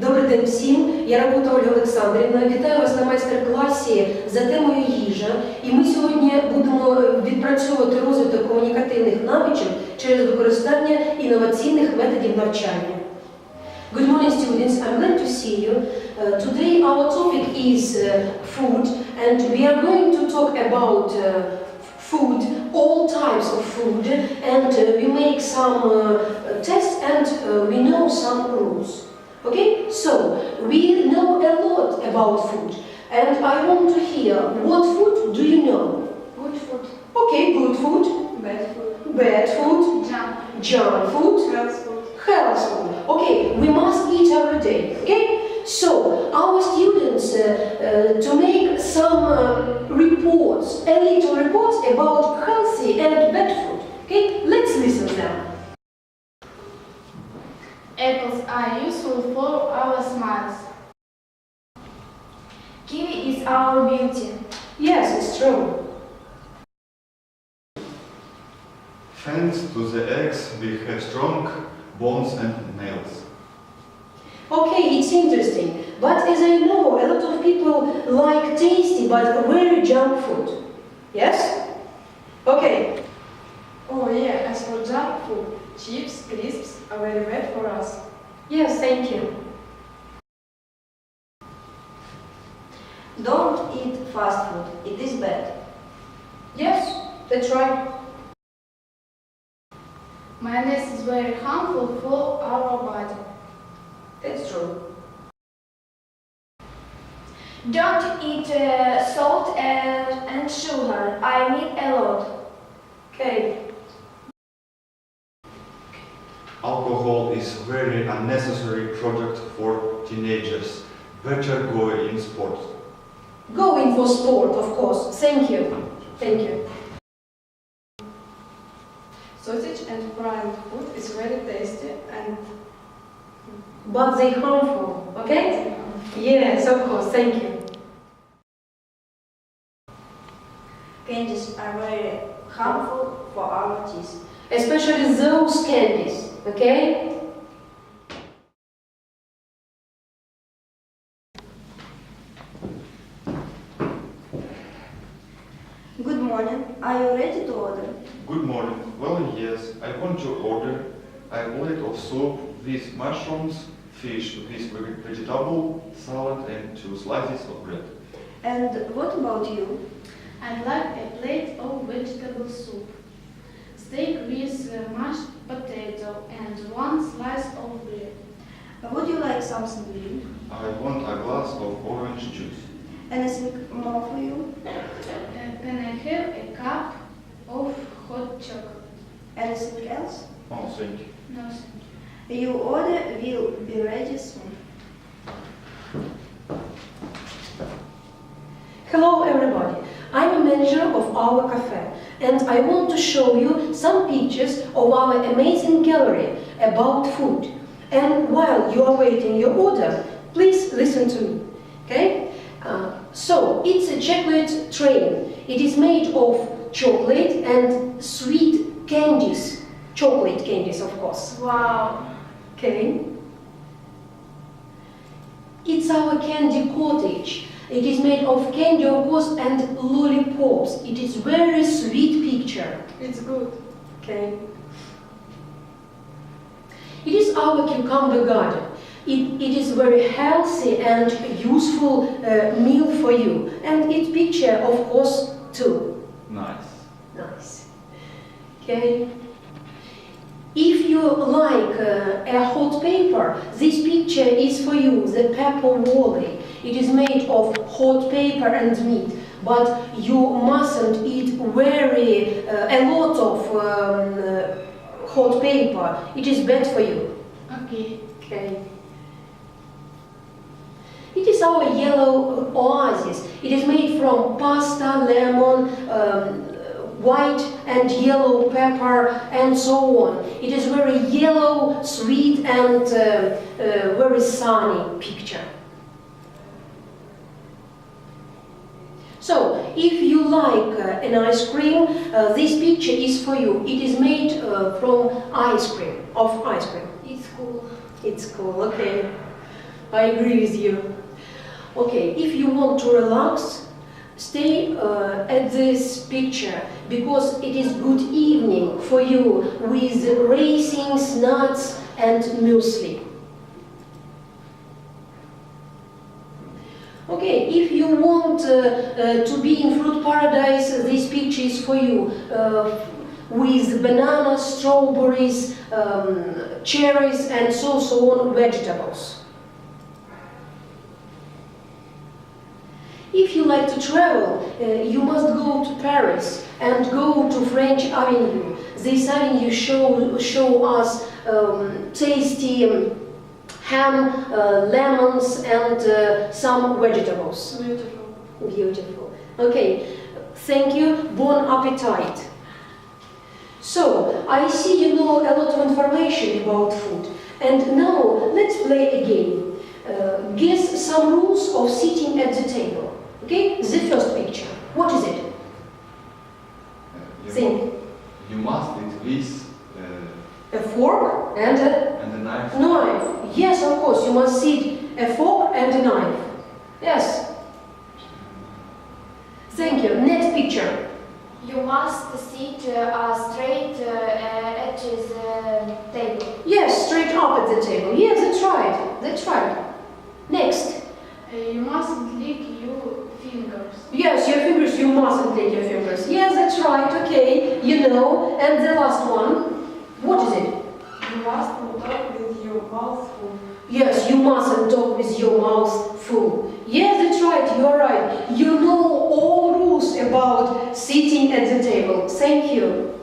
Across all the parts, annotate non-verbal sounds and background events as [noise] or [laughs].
Добрий день всім. Я робота Ольга Олександрівна. Вітаю вас на майстер-класі за темою їжа. І ми сьогодні будемо відпрацьовувати розвиток комунікативних навичок через використання інноваційних методів навчання. Good morning, students. I'm glad to see you. Uh, today our topic is uh, food, and we are going to talk about uh, food, all types of food, and uh, we make some uh, tests and uh, we know some rules. Okay, so we know a lot about food, and I want to hear what food do you know? Good food, Okay, good food, bad food, bad food, junk, junk food, health food. health food. Okay, we must eat every day. Okay, so our students uh, uh, to make some uh, reports, a little reports about healthy and bad food. Okay, let's listen them. Apples are useful for our smiles. Kiwi is our beauty. Yes, it's true. Thanks to the eggs, we have strong bones and nails. Okay, it's interesting. But as I know, a lot of people like tasty but very junk food. Yes? Okay. Oh yeah, as for junk food, chips, crisps are very bad for us. Yes, thank you. Don't eat fast food, it is bad. Yes, that's right. Mayonnaise is very harmful for our body. That's true. Don't eat uh, salt and, and sugar. I mean a lot. Okay. Alcohol is very unnecessary product for teenagers. Better go in sport. Going for sport, of course. Thank you. Thank you. Sausage and fried food is very tasty and But they harmful, okay? Yes, of course. Thank you. Candies are very harmful for our teeth. Especially those candies, okay? Good morning, are you ready to order? Good morning. Well, yes, I want to order a plate of soup with mushrooms, fish with veg- vegetable, salad and two slices of bread. And what about you? I'd like a plate of vegetable soup, steak with uh, mashed potato, and one slice of bread. Would you like something green? I want a glass of orange juice. Anything more for you? Uh, can I have a cup of hot chocolate? Anything else? Oh, thank you. No, thank you. Your order will be ready soon. Hello, everybody. I'm a manager of our cafe, and I want to show you some pictures of our amazing gallery about food. And while you are waiting your order, please listen to me. Okay? Uh, so, it's a chocolate train. It is made of chocolate and sweet candies. Chocolate candies, of course. Wow. Okay. It's our candy cottage. It is made of candy, of course, and lollipops. It is very sweet picture. it's good. Okay. It is our cucumber garden. It, it is very healthy and useful uh, meal for you. And its picture, of course, too. Nice. Nice. Okay. You like uh, a hot paper, this picture is for you, the pepper wally. It is made of hot paper and meat, but you mustn't eat very uh, a lot of um, uh, hot paper. It is bad for you. Okay. Okay. It is our yellow oasis. It is made from pasta, lemon, um, white and yellow pepper, and so on. It is very yellow, sweet, and uh, uh, very sunny picture. So, if you like uh, an ice cream, uh, this picture is for you. It is made uh, from ice cream, of ice cream. It's cool. It's cool, okay. I agree with you. Okay, if you want to relax, stay uh, at this picture because it is good evening for you with raisins, nuts and muesli. Okay, if you want uh, uh, to be in fruit paradise, this picture is for you. Uh, with bananas, strawberries, um, cherries, and so so on vegetables. If you like to travel, uh, you must go to Paris and go to French Avenue. This avenue show, show us um, tasty um, ham, uh, lemons, and uh, some vegetables. Beautiful. Beautiful. Okay, thank you. Bon appetit. So, I see you know a lot of information about food. And now, let's play a game. Uh, guess some rules of sitting at the table. Okay, the first picture. What is it? You, Think. you must eat with uh, A fork and a and a knife. knife. Yes, of course, you must sit a fork and a knife. Yes. Thank you. Next picture. You must sit uh, straight uh, at the table. Yes, straight up at the table. Yes, that's right. That's right. Next. Uh, you mustn't lick your fingers. Yes, your fingers, you mustn't take your fingers. Yes, that's right, okay, you know. And the last one, what is it? You mustn't talk with your mouth full. Yes, you mustn't talk with your mouth full. Yes, that's right, you are right. You know all rules about sitting at the table. Thank you.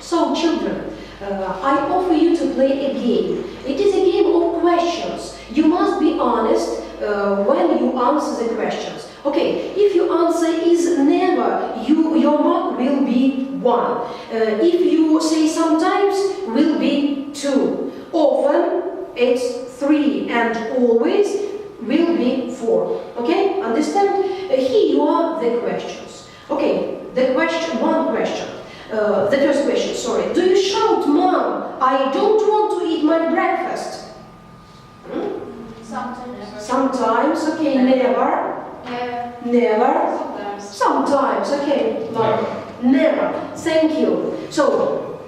So, children, uh, I offer you to play a game. It is a game of questions. You must be honest uh, when you answer the questions. Okay, if your answer is never, you, your mark will be one. Uh, if you say sometimes, will be two. Often, it's three, and always will be four. Okay, understand? Uh, here you are the questions. Okay, the question, one question. Uh, the first question, sorry. Do you shout, Mom, I don't want to eat my breakfast? Hmm? Sometimes. Sometimes, okay, never, Never. never, Sometimes. sometimes, okay, Mom. Never. Thank you. So,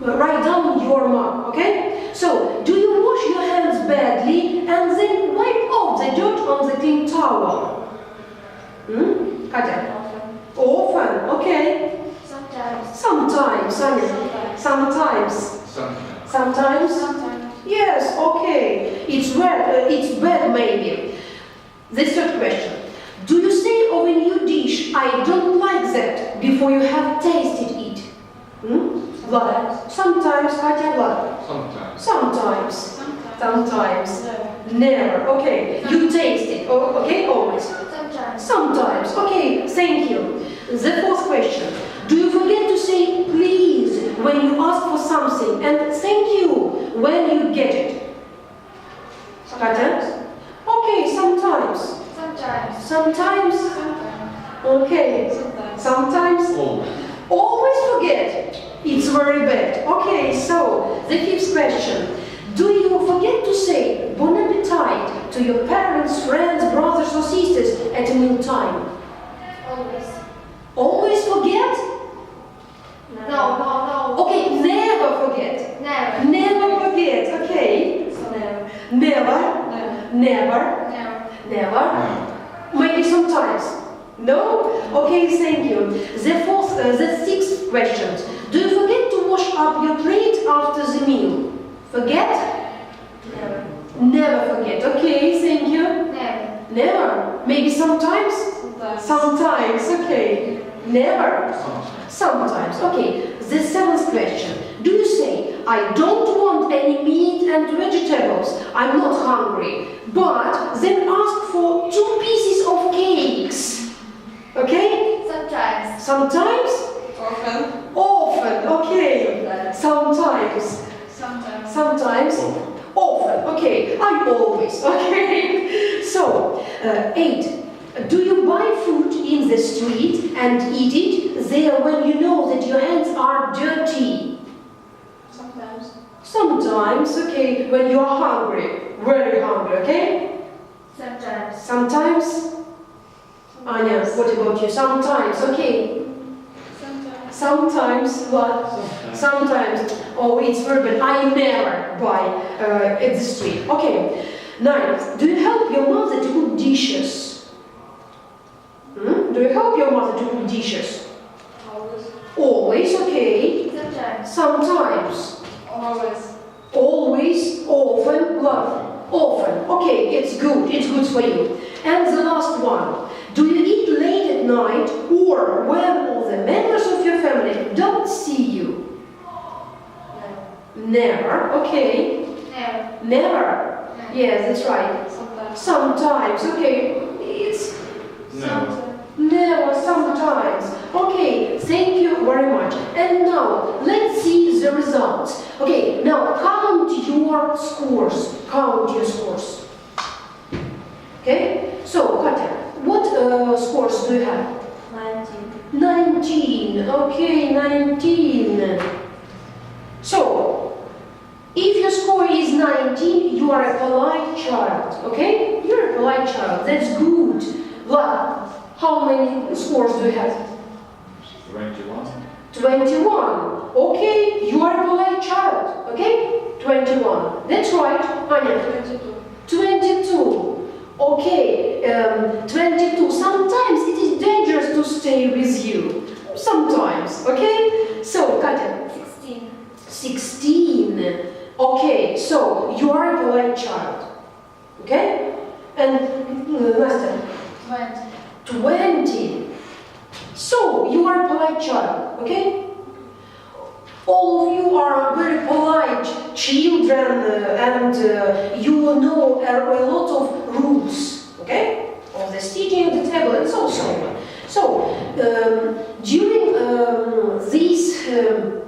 write down your mark, okay? So, do you wash your hands badly and then wipe off the dirt on the clean towel? Hmm? Katya? Often. Often, okay. Sometimes. Sometimes, Sometimes. Sometimes. Sometimes. Sometimes? Sometimes. Yes, okay. It's bad, uh, it's bad maybe. The third question. Do you say of a new dish, I don't like that, before you have tasted it? Hmm? Vlad. Sometimes, Katya, Vlad. Sometimes. Sometimes. Sometimes. Sometimes. Never. Never. Okay. You taste it. Oh, okay, always. Sometimes. Sometimes. Okay, thank you. The fourth question. Do you forget to say please when you ask for something and thank you when you get it? Katya? Okay, sometimes. Sometimes. Sometimes. Sometimes. Okay. Sometimes. Sometimes. Always. Always forget. It's very bad. Okay, so the fifth question. Do you forget to say bon appetit to your parents, friends, brothers or sisters at a meal time? Always. Always forget? No, no, no. Okay, never forget. Never. Never forget, okay? Never. Never, Never. never, Never. never. Maybe sometimes. No? Okay, thank you. The fourth, uh, the sixth question. Do you forget to wash up your plate after the meal? Forget? Never. Never forget. Okay, thank you. Never. Never. Maybe sometimes? Sometimes. Sometimes, okay. Never. Sometimes. Sometimes. Okay. The seventh question. Do you say, I don't want any meat and vegetables, I'm not hungry, but then ask for two pieces of cakes? Okay? Sometimes. Sometimes? Often. Often. Okay. Sometimes. Sometimes. Sometimes? Often. Okay. I'm always. [laughs] Okay. So, uh, eight. Do you buy food in the street and eat it there when you know that your hands are dirty? Sometimes. Sometimes, okay, when you are hungry. Very hungry, okay? Sometimes. Sometimes? Anya, what about you? Sometimes, okay. Sometimes. Sometimes, what? Sometimes. Oh, it's very bad. I never buy uh, at the street. Okay. Nine. Do you help your mother to cook dishes? Hmm? Do you help your mother to cook dishes? Always. Always, okay. Sometimes. Sometimes. Always. Always, often, what? Often. Okay, it's good. It's good for you. And the last one. Do you eat late at night or when all the members of your family don't see you? Never. Okay. Never. Never. Never. Yes, that's right. Sometimes. Sometimes. Okay. It's No. Never, sometimes. Okay, thank you very much. And now, let's see the results. Okay, now count your scores. Count your scores. Okay, so Katya, what uh, scores do you have? 19. 19. Okay, 19. So, if your score is 19, you are a polite child. Okay? You're a polite child. That's good. But how many scores do you have? 21. 21. Okay, you are a polite child. Okay? 21. That's right. Anya, 22. 22. Okay, um, 22. Sometimes it is dangerous to stay with you. Sometimes, okay? So, Katya, 16. 16. Okay, so you are a polite child. Okay? And uh, Nastya, 20. 20. So you are a polite child, okay? All of you are very polite children uh, and uh, you know a, lot of rules, okay? Of the sitting at the table and so on. So um, during um, these um,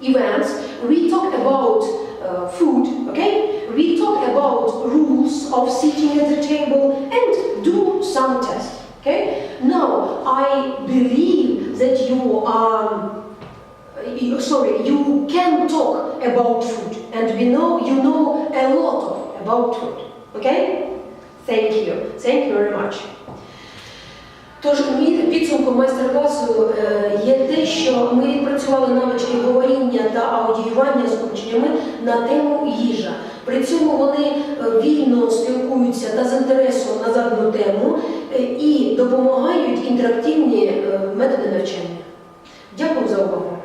events, we talk about uh, food, okay? We talk about rules of sitting at the table and do some tests, okay? Now, I believe that you are, you, sorry, you can talk about food and we know you know a lot of about food, okay? Thank you, thank you very much. Тож підсумком майстер-класу е, є те, що ми відпрацювали навички говоріння та аудіювання з учнями на тему їжа. При цьому вони е, вільно спілкуються та з інтересом на задану тему е, і допомагають інтерактивні методи навчання. Дякую за увагу.